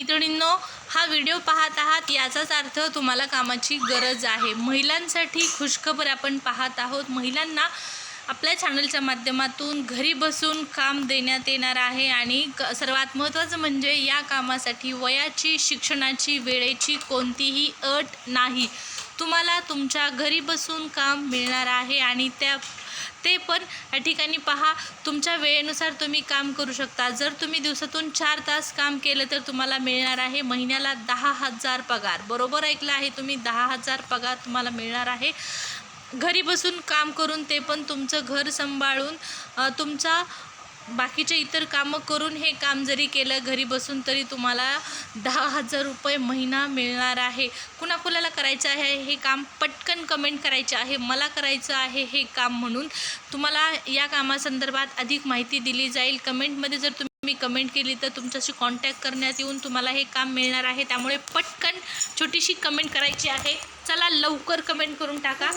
मैत्रिणींनो हा व्हिडिओ पाहत आहात याचाच अर्थ तुम्हाला कामाची गरज आहे. महिलांसाठी खुशखबर आपण पाहत आहोत. महिलांना आपल्या चॅनलच्या माध्यमातून घरी बसून काम देण्यात येणार आहे आणि क सर्वात महत्त्वाचं म्हणजे या कामासाठी वयाची शिक्षणाची वेळेची कोणतीही अट नाही. तुम्हाला तुमच्या घरी बसून काम मिळणार आहे आणि त्या ते पण या ठिकाणी पहा. तुमच्या वेळेनुसार तुम्ही काम करू शकता. जर तुम्ही दिवसातून चार तास काम केलं तर तुम्हाला मिळणार आहे महिन्याला दहा हजार पगार. बरोबर ऐकलं आहे तुम्ही? दहा हजार पगार तुम्हाला मिळणार आहे. घरी बसून काम करून ते पण तुमचं घर सांभाळून तुमचा बाकीचे इतर कामं करून हे काम जरी केलं घरी बसून तरी तुम्हाला दहा हजार रुपये महिना मिळणार आहे. कुणाकुणाला करायचं आहे? हे काम पटकन कमेंट करायचे आहे. मला करायचं आहे हे काम म्हणून तुम्हाला या कामासंदर्भात अधिक माहिती दिली जाईल. कमेंटमध्ये जर तुम्ही कमेंट केली तर तुमच्याशी कॉन्टॅक्ट करण्यात येऊन तुम्हाला हे काम मिळणार आहे. त्यामुळे पटकन छोटीशी कमेंट करायची आहे. चला लवकर कमेंट करून टाका.